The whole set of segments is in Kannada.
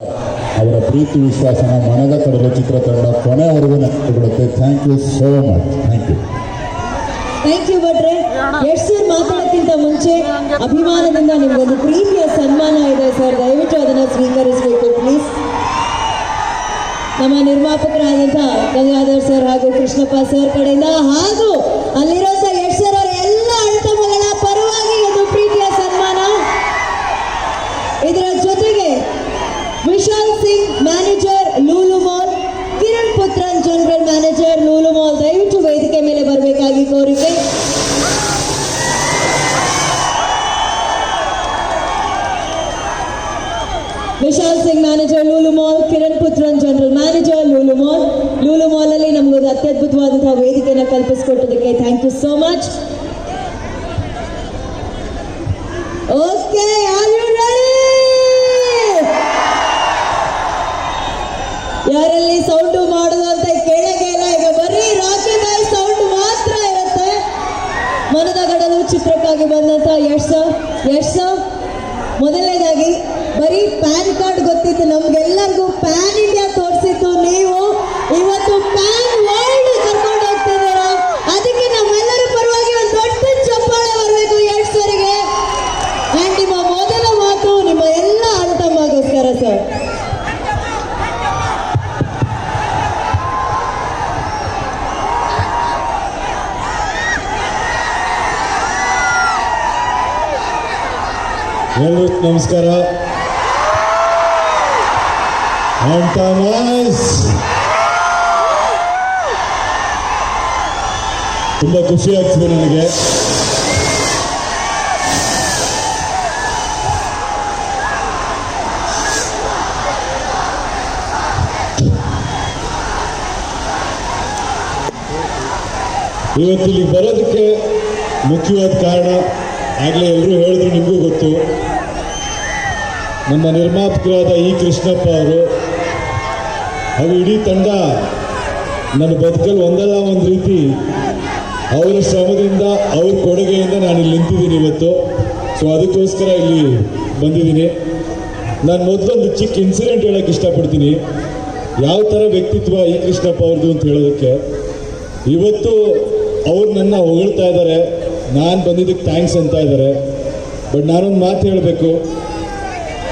ಅವರ ಪ್ರೀತಿ ವಿಶ್ವಾಸನ ಮನದ ಕಡಲು ಚಿತ್ರತಂಡ ಕೊನೆವರೆಗೂ ನೆನಪಿಡುತ್ತೆ thank you so much thank you thank you ಭಟ್ರೆ. ಯಶ್ ಸರ್ ಮಾತಾಡೋಕ್ಕಿಂತ ಮುಂಚೆ ಅಭಿಮಾನದಿಂದ ನಿಮ್ಗೊಂದು ಪ್ರೀತಿಯ ಸನ್ಮಾನ ಇದೆ ಸರ್ ದಯವಿಟ್ಟು ಅದನ್ನು ಸ್ವೀಕರಿಸಬೇಕು ಪ್ಲೀಸ್ ನಮ್ಮ ನಿರ್ಮಾಪಕರಾದಂಥ ಗಂಗಾಧರ್ ಸರ್ ಹಾಗೂ ಕೃಷ್ಣಪ್ಪ ಸರ್ ಕಡೆಯಿಂದ ಹಾಗೂ ಅಲ್ಲಿರೋ sir Vishal manager Lulu mall Kiran Puthran general manager Lulu mall Lulu mall ಅಲ್ಲಿ ನಮಗೊಂದು ಅತ್ಯದ್ಭುತವಾದಂತಹ ವೇದಿಕೆಯನ್ನು ಕಲ್ಪಿಸಿಕೊಟ್ಟದಕ್ಕೆ ಥ್ಯಾಂಕ್ ಯು ಸೋ ಮಚ್ ಎಲ್ರಿಗೂ ನಮಸ್ಕಾರ. ತುಂಬ ಖುಷಿ ಆಗ್ತಿದೆ ನನಗೆ. ಇವತ್ತಿಲ್ಲಿ ಬರೋದಕ್ಕೆ ಮುಖ್ಯವಾದ ಕಾರಣ ಆಗಲೇ ಎಲ್ಲರೂ ಹೇಳಿದ್ರು ನಿಮಗೂ ಗೊತ್ತು. ನಮ್ಮ ನಿರ್ಮಾಪಕರಾದ ಇ ಕೃಷ್ಣಪ್ಪ ಅವರು ಹಾಗೂ ಇಡೀ ತಂಡ, ನನ್ನ ಬದುಕಲ್ಲಿ ಒಂದಲ್ಲ ಒಂದು ರೀತಿ ಅವರ ಶ್ರಮದಿಂದ, ಅವ್ರ ಕೊಡುಗೆಯಿಂದ ನಾನು ಇಲ್ಲಿ ನಿಂತಿದ್ದೀನಿ ಇವತ್ತು. ಸೊ ಅದಕ್ಕೋಸ್ಕರ ಇಲ್ಲಿ ಬಂದಿದ್ದೀನಿ. ನಾನು ಮೊದಲೊಂದು ಚಿಕ್ಕ ಇನ್ಸಿಡೆಂಟ್ ಹೇಳೋಕ್ಕೆ ಇಷ್ಟಪಡ್ತೀನಿ. ಯಾವ ಥರ ವ್ಯಕ್ತಿತ್ವ ಇ ಕೃಷ್ಣಪ್ಪ ಅವ್ರದ್ದು ಅಂತ ಹೇಳೋದಕ್ಕೆ, ಇವತ್ತು ಅವ್ರು ನನ್ನ ಹೊಗಳ್ತಾ ಇದ್ದಾರೆ. ನಾನು ಬಂದಿದ್ದಕ್ಕೆ ಥ್ಯಾಂಕ್ಸ್ ಅಂತ ಇದ್ದಾರೆ. ಬಟ್ ನಾನೊಂದು ಮಾತು ಹೇಳಬೇಕು.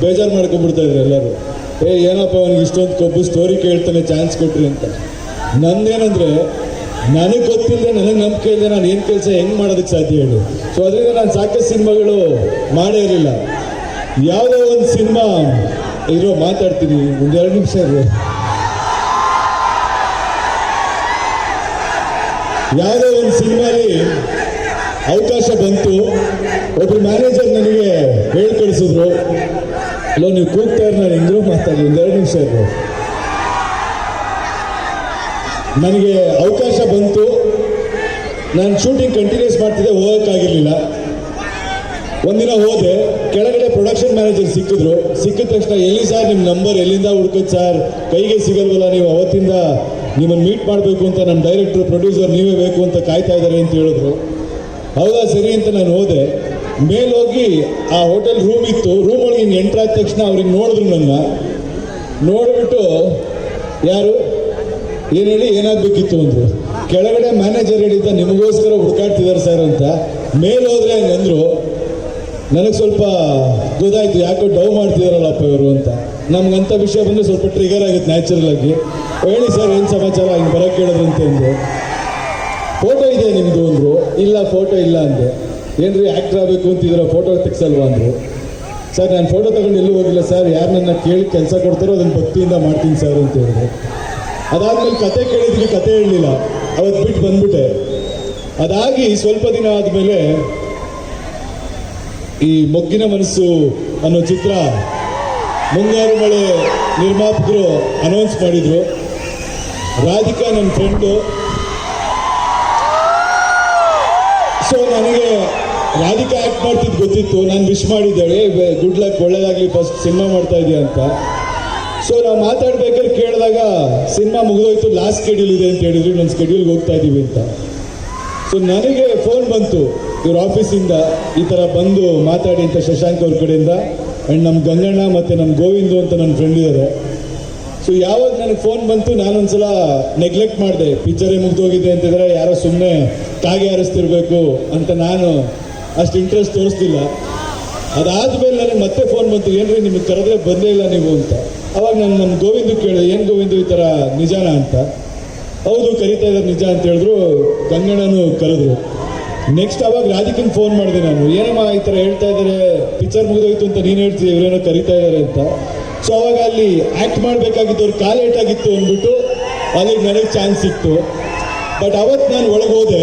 ಬೇಜಾರು ಮಾಡ್ಕೊಂಡ್ಬಿಡ್ತಾ ಇದ್ರು ಎಲ್ಲರೂ. ಏ, ಏನಪ್ಪ ಅವನಿಗೆ ಇಷ್ಟೊಂದು ಕೊಬ್ಬು ಸ್ಟೋರಿ ಕೇಳ್ತಾನೆ ಚಾನ್ಸ್ ಕೊಟ್ರಿ ಅಂತ. ನಂದೇನಂದ್ರೆ, ನನಗೆ ಗೊತ್ತಿಲ್ಲದೆ ನನಗೆ ನಂಬಿಕೆ ಇಲ್ಲದೆ ನಾನು ಏನು ಕೆಲಸ ಹೆಂಗೆ ಮಾಡೋದಕ್ಕೆ ಸಾಧ್ಯ ಹೇಳು. ಸೊ ಅದರಿಂದ ನಾನು ಸಾಕಷ್ಟು ಸಿನಿಮಾಗಳು ಮಾಡೇ ಇರಲಿಲ್ಲ. ಯಾವುದೋ ಒಂದು ಸಿನಿಮಾ, ಇರೋ, ಮಾತಾಡ್ತೀನಿ ಒಂದೆರಡು ನಿಮಿಷ ಇರೋ. ಯಾವುದೋ ಒಂದು ಸಿನಿಮಾಲಿ ಅವಕಾಶ ಬಂತು ಒಬ್ಬರು ಮ್ಯಾನೇಜರ್ ನನಗೆ ಹೇಳಿ ಅಲ್ಲೋ ನೀವು ಕೂಗ್ತಾ ಇರೋ ನಾನು ಹೆಂಗ್ರೂ ಮಾತಾಡಿ ಒಂದೆರಡು ನಿಮಿಷ ನನಗೆ ಅವಕಾಶ ಬಂತು. ನಾನು ಶೂಟಿಂಗ್ ಕಂಟಿನ್ಯೂಸ್ ಮಾಡ್ತಿದ್ದೆ ಹೋಗೋಕ್ಕಾಗಿರಲಿಲ್ಲ ಒಂದಿನ ಹೋದೆ, ಕೆಳಗಡೆ ಪ್ರೊಡಕ್ಷನ್ ಮ್ಯಾನೇಜರ್ ಸಿಕ್ಕಿದ್ರು. ಸಿಕ್ಕಿದ ತಕ್ಷಣ ಎಲ್ಲಿ ಸರ್ ನಿಮ್ಮ ನಂಬರ್ ಎಲ್ಲಿಂದ ಹುಡ್ಕೋದು ಸರ್ ಕೈಗೆ ಸಿಗಲ್ವಲ್ಲ ನೀವು, ಅವತ್ತಿಂದ ನಿಮ್ಮನ್ನು ಮೀಟ್ ಮಾಡಬೇಕು ಅಂತ ನಮ್ಮ ಡೈರೆಕ್ಟರ್ ಪ್ರೊಡ್ಯೂಸರ್ ನೀವೇ ಬೇಕು ಅಂತ ಕಾಯ್ತಾ ಇದ್ದಾರೆ ಅಂತ ಹೇಳಿದ್ರು. ಹೌದಾ ಸರಿ ಅಂತ ನಾನು ಹೋದೆ. ಮೇಲೋಗಿ ಆ ಹೋಟೆಲ್ ರೂಮ್ ಇತ್ತು. ರೂಮ್ ಒಳಗೆ ಹಿಂಗೆ ಆದ ತಕ್ಷಣ ಅವ್ರಿಗೆ ನೋಡಿದ್ರು ನನ್ನ. ನೋಡಿಬಿಟ್ಟು, ಯಾರು? ಏನು ಹೇಳಿ ಏನಾಗಬೇಕಿತ್ತು ಅಂದರು. ಕೆಳಗಡೆ ಮ್ಯಾನೇಜರ್ ಹೇಳಿದ್ದ, ನಿಮಗೋಸ್ಕರ ಹುಡುಕಾಡ್ತಿದ್ದಾರೆ ಸರ್ ಅಂತ. ಮೇಲೆ ಹೋದ್ರೆ ಅಂದರು. ನನಗೆ ಸ್ವಲ್ಪ ಗೊತ್ತಾಯ್ತು, ಯಾಕೋ ಡವ್ ಮಾಡ್ತಿದಾರಲ್ಲಪ್ಪ ಇವರು ಅಂತ. ನಮ್ಗಂಥ ವಿಷಯ ಬಂದರೆ ಸ್ವಲ್ಪ ಟ್ರಿಗರ್ ಆಗುತ್ತೆ ನ್ಯಾಚುರಲ್ ಆಗಿ. ಹೇಳಿ ಸರ್ ಏನು ಸಮಾಚಾರ? ಹಿಂಗೆ ಬರೋಕ್ಕೆ ಕೇಳೋದಂತೆ ಅಂದರು. ಫೋಟೋ ಇದೆ ನಿಮ್ಮದು ಅಂದರು. ಇಲ್ಲ ಫೋಟೋ ಇಲ್ಲ ಅಂದೆ. ಏನ್ರಿ ಆ್ಯಕ್ಟ್ರ್ ಆಗಬೇಕು ಅಂತಿದ್ರೆ ಫೋಟೋ ತೆಗ್ಸಲ್ವಾ ಅಂದರು? ಸರ್ ನಾನು ಫೋಟೋ ತಗೊಂಡು ಎಲ್ಲೂ ಹೋಗಿಲ್ಲ ಸರ್ ಯಾರು ನನ್ನ ಕೇಳಿ ಕೆಲಸ ಕೊಡ್ತಾರೋ ಅದನ್ನು ಭಕ್ತಿಯಿಂದ ಮಾಡ್ತೀನಿ ಸರ್ ಅಂತ ಹೇಳಿದೆ ಅದಾದ್ಮೇಲೆ ಕತೆ ಕೇಳಿದ್ವಿ ಕತೆ ಹೇಳಲಿಲ್ಲ. ಅವತ್ತು ಬಿಟ್ಟು ಬಂದ್ಬಿಟ್ಟೆ. ಅದಾಗಿ ಸ್ವಲ್ಪ ದಿನ ಆದಮೇಲೆ ಈ ಮೊಗ್ಗಿನ ಮನಸ್ಸು ಅನ್ನೋ ಚಿತ್ರ ಮುಂಗಾರು ಮಳೆ ನಿರ್ಮಾಪಕರು ಅನೌನ್ಸ್ ಮಾಡಿದ್ರು. ರಾಧಿಕಾ ನನ್ನ ಫ್ರೆಂಡು ರಾಧಿಕಾ ಆ್ಯಕ್ಟ್ ಮಾಡ್ತಿದ್ದು ಗೊತ್ತಿತ್ತು? ನಾನು ವಿಶ್ ಮಾಡಿದ್ದಾಳೆ. ಗುಡ್ ಲಕ್ ಒಳ್ಳೇದಾಗಲಿ ಫಸ್ಟ್ ಸಿನಿಮಾ ಮಾಡ್ತಾ ಇದೆಯಾ ಅಂತ. ಸೊ ನಾವು ಮಾತಾಡ್ಬೇಕಾದ್ರೆ ಕೇಳಿದಾಗ ಸಿನಿಮಾ ಮುಗಿದೋಯ್ತು ಲಾಸ್ಟ್ ಸ್ಕೆಡ್ಯೂಲ್ ಇದೆ ಅಂತ ಹೇಳಿದ್ರು. ನನ್ನ ಸ್ಕೆಡ್ಯೂಲ್ಗೆ ಹೋಗ್ತಾ ಇದ್ದೀವಿ ಅಂತ. ಸೊ ನನಗೆ ಫೋನ್ ಬಂತು. ಇವ್ರ ಆಫೀಸಿಂದ ಈ ಥರ ಬಂದು ಮಾತಾಡಿ ಅಂತ ಶಶಾಂಕ್ ಅವ್ರ ಕಡೆಯಿಂದ. ಆ್ಯಂಡ್ ನಮ್ಮ ಗಂಗಣ್ಣ ಮತ್ತು ನಮ್ಮ ಗೋವಿಂದು ಅಂತ ನನ್ನ ಫ್ರೆಂಡ್ ಇದ್ದಾರೆ ಸೊ ಯಾವಾಗ ನನಗೆ ಫೋನ್ ಬಂತು, ನಾನೊಂದ್ಸಲ ನೆಗ್ಲೆಕ್ಟ್ ಮಾಡಿದೆ. ಪಿಕ್ಚರೇ ಮುಗ್ದೋಗಿದೆ ಅಂತಿದ್ರೆ ಯಾರೋ ಸುಮ್ಮನೆ ತಾಗೆ ಹಾರಿಸ್ತಿರ್ಬೇಕು ಅಂತ ನಾನು ಅಷ್ಟು ಇಂಟ್ರೆಸ್ಟ್ ತೋರಿಸ್ತಿಲ್ಲ ಅದಾದ್ಮೇಲೆ ನನಗೆ ಮತ್ತೆ ಫೋನ್ ಬಂತು, ಏನ್ರಿ, ನಿಮಗೆ ಕರೆದ್ರೆ ಬಂದೇ ಇಲ್ಲ ನೀವು ಅಂತ. ಅವಾಗ ನಾನು ನಮ್ಮ ಗೋವಿಂದ ಕೇಳಿದೆ, ಏನು ಗೋವಿಂದ ಈ ಥರ ನಿಜಾನ ಅಂತ? ಹೌದು, ಕರಿತಾ ಇದ್ದಾರೆ ನಿಜ ಅಂತ ಹೇಳಿದ್ರು, ಗಂಗಣ್ಣನು ಕರೆದ್ರು. ನೆಕ್ಸ್ಟ್ ಅವಾಗ ರಾಧಿಕನ್ ಫೋನ್ ಮಾಡಿದೆ ನಾನು. ಏನಮ್ಮ ಈ ಥರ ಹೇಳ್ತಾ ಇದ್ದಾರೆ? ಪಿಕ್ಚರ್ ಮುಗಿದೋಯ್ತು ಅಂತ ನೀನು ಹೇಳ್ತೀವಿ ಇವರೇನೋ ಕರಿತಾ ಇದ್ದಾರೆ ಅಂತ? ಸೊ ಅವಾಗ ಅಲ್ಲಿ ಆ್ಯಕ್ಟ್ ಕಾಲ್ ಏಟ್ ಆಗಿತ್ತು ಅಂದ್ಬಿಟ್ಟು, ಅಲ್ಲಿಗೆ ನನಗೆ ಚಾನ್ಸ್ ಸಿಕ್ತು. ಬಟ್ ಅವತ್ತು ನಾನು ಒಳಗೆ ಹೋದೆ.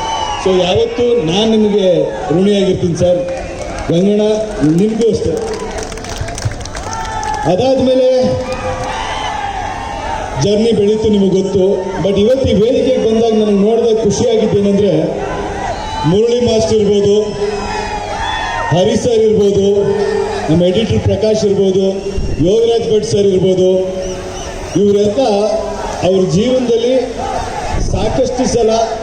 ಸೊ ಯಾವತ್ತೂ ನಾನು ನಿಮಗೆ ಋಣಿಯಾಗಿರ್ತೀನಿ ಸರ್. ಗಂಗಣ್ಣ, ನಿಮಗೂ ಅಷ್ಟೇ. ಅದಾದಮೇಲೆ ಜರ್ನಿ ಬೆಳೀತು ನಿಮಗೆ ಗೊತ್ತು. ಬಟ್ ಇವತ್ತು ಈ ವೇದಿಕೆಗೆ ಬಂದಾಗ ನನಗೆ ನೋಡಿದಾಗ ಖುಷಿಯಾಗಿದ್ದೇನೆಂದರೆ ಮುರಳಿ ಮಾಸ್ಟರ್ ಇರ್ಬೋದು, ಹರಿ ಸರ್ ಇರ್ಬೋದು, ನಮ್ಮ ಎಡಿಟರ್ ಪ್ರಕಾಶ್ ಇರ್ಬೋದು, ಯೋಗರಾಜ್ ಭಟ್ ಸರ್ ಇರ್ಬೋದು ಇವರೆಲ್ಲ ಅವ್ರ ಜೀವನದಲ್ಲಿ ಸಾಕಷ್ಟು ಸಲ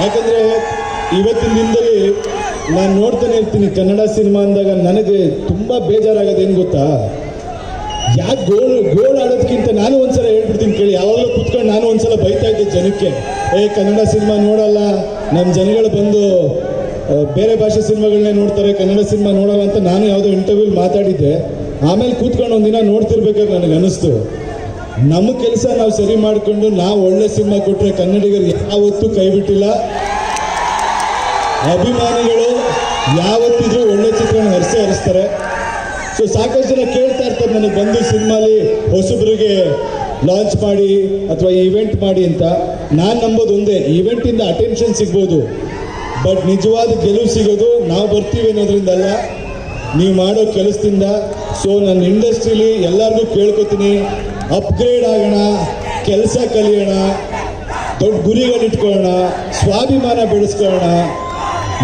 ಯಾಕಂದ್ರೆ ಇವತ್ತಿನ ದಿನದಲ್ಲಿ ನಾನು ನೋಡ್ತಾನೆ ಇರ್ತೀನಿ, ಕನ್ನಡ ಸಿನಿಮಾ ಅಂದಾಗ ನನಗೆ ತುಂಬಾ ಬೇಜಾರಾಗೋದು ಏನು ಗೊತ್ತಾ? ಯಾಕೆ ಗೋಲ್ ಗೋಲ್ ಆಡೋದಕ್ಕಿಂತ ನಾನು ಒಂದ್ಸಲ ಹೇಳ್ಬಿಡ್ತೀನಿ ಕೇಳಿ, ಯಾವಾಗಲೂ ಕುತ್ಕೊಂಡು ನಾನು ಒಂದ್ಸಲ ಬೈತಾ ಇದ್ದೆ ಜನಕ್ಕೆ. ಏ, ಕನ್ನಡ ಸಿನಿಮಾ ನೋಡಲ್ಲ ನಮ್ಮ ಜನಗಳು ಬಂದು ಬೇರೆ ಭಾಷೆ ಸಿನಿಮಾಗಳನ್ನೇ ನೋಡ್ತಾರೆ, ಕನ್ನಡ ಸಿನಿಮಾ ನೋಡಲ್ಲ ಅಂತ ನಾನು ಯಾವುದೋ ಇಂಟರ್ವ್ಯೂಲ್ ಮಾತಾಡಿದ್ದೆ. ಆಮೇಲೆ ಕೂತ್ಕೊಂಡು ಒಂದಿನ ನೋಡ್ತಿರ್ಬೇಕಾದ್ರೆ ನನಗೆ ಅನಿಸ್ತು ನಮ್ಮ ಕೆಲಸ ನಾವು ಸರಿ ಮಾಡಿಕೊಂಡು ನಾವು ಒಳ್ಳೆ ಸಿನಿಮಾ ಕೊಟ್ಟರೆ ಕನ್ನಡಿಗರು ಯಾವತ್ತೂ ಕೈ ಬಿಟ್ಟಿಲ್ಲ. ಅಭಿಮಾನಿಗಳು ಯಾವತ್ತಿದ್ರೂ ಒಳ್ಳೆ ಚಿತ್ರನ ಹರಿಸಿ ಹರಿಸ್ತಾರೆ. ಸೊ ಸಾಕಷ್ಟು ಜನ ಕೇಳ್ತಾ ಇರ್ತಾರೆ ನನಗೆ ಬಂದು ಸಿನಿಮಾಲಿ ಹೊಸಬ್ರಿಗೆ ಲಾಂಚ್ ಮಾಡಿ ಅಥವಾ ಈವೆಂಟ್ ಮಾಡಿ ಅಂತ. ನಾನು ನಂಬೋದು ಒಂದೇ ಈವೆಂಟಿಂದ ಅಟೆನ್ಷನ್ ಸಿಗ್ಬೋದು. ಬಟ್ ನಿಜವಾದ ಗೆಲುವು ಸಿಗೋದು ನಾವು ಬರ್ತೀವಿ ಅನ್ನೋದ್ರಿಂದಲ್ಲ ನೀವು ಮಾಡೋ ಕೆಲಸದಿಂದ. ಸೊ ನನ್ನ ಇಂಡಸ್ಟ್ರೀಲಿ ಎಲ್ಲರಿಗೂ ಕೇಳ್ಕೊತೀನಿ. ಅಪ್ಗ್ರೇಡ್ ಆಗೋಣ, ಕೆಲಸ ಕಲಿಯೋಣ, ದೊಡ್ಡ ಗುರಿಗಳು ಇಟ್ಕೊಳ್ಳೋಣ, ಸ್ವಾಭಿಮಾನ ಬೆಳೆಸ್ಕೊಳ್ಳೋಣ.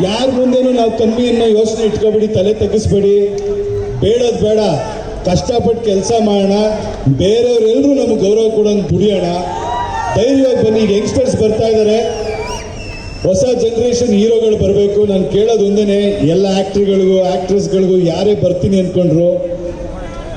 ಯಾರ ಮುಂದೆನೂ ನಾವು ಕಮ್ಮಿ ಅನ್ನೋ ಯೋಚನೆ ಇಟ್ಕೊಬೇಡಿ, ತಲೆ ತಗ್ಗಿಸ್ಬೇಡಿ ಬೇಡೋದು ಬೇಡ ಕಷ್ಟಪಟ್ಟು ಕೆಲಸ ಮಾಡೋಣ. ಬೇರೆಯವರೆಲ್ಲರೂ ನಮ್ಗೆ ಗೌರವ ಕೊಡೋಂಗೆ ದುಡಿಯೋಣ. ಧೈರ್ಯವಾಗಿ ಬನ್ನಿ ಯಂಗ್ಸ್ಟರ್ಸ್ ಬರ್ತಾ ಇದ್ದಾರೆ ಹೊಸ ಜನ್ರೇಷನ್ ಹೀರೋಗಳು ಬರಬೇಕು. ನಾನು ಕೇಳೋದು ಒಂದೇ ಎಲ್ಲ ಆ್ಯಕ್ಟ್ರಿಗಳಿಗೂ ಆ್ಯಕ್ಟ್ರೆಸ್ಗಳಿಗೂ ಯಾರೇ ಬರ್ತೀನಿ ಅಂದ್ಕೊಂಡ್ರು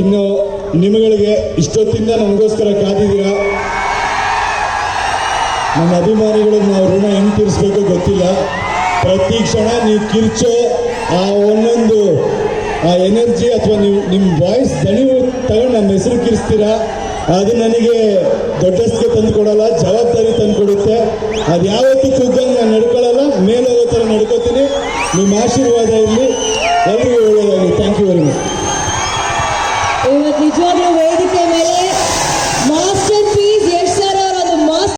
ಇನ್ನು ನಿಮಗಳಿಗೆ ಇಷ್ಟೊತ್ತಿಂದ ನಮಗೋಸ್ಕರ ಕಾದಿದ್ದೀರಾ? ನಮ್ಮ ಅಭಿಮಾನಿಗಳಿಗೆ ನಾವು ಋಣ ಹೆಂಗೆ ತೀರಿಸ್ಬೇಕು ಗೊತ್ತಿಲ್ಲ. ಪ್ರತಿ ಕ್ಷಣ ನೀವು ಕಿರ್ಚೋ ಆ ಒಂದೊಂದು, ಆ ಎನರ್ಜಿ ಅಥವಾ ನೀವು, ನಿಮ್ಮ ವಾಯ್ಸ್ ದಣಿವು ತಗೊಂಡು ನಮ್ಮ ಹೆಸರು ಕಿರಿಸ್ತೀರಾ ಅದು ನನಗೆ ದೊಡ್ಡಸ್ಗೆ ತಂದು ಕೊಡಲ್ಲ, ಜವಾಬ್ದಾರಿ ತಂದು ಕೊಡುತ್ತೆ. ಅದು ಯಾವತ್ತೂ ಕುಗ್ಗಂಗೆ ನಾನು ನಡ್ಕೊಳ್ಳಲ್ಲ ಮೇಲೆ ಥರ ನಡ್ಕೋತೀನಿ. ನಿಮ್ಮ ಆಶೀರ್ವಾದ ಇಲ್ಲಿ ಎಲ್ರಿಗೂ ಒಳ್ಳೆಯದಾಗಲಿ. Thank you very much 你昨天为你变美丽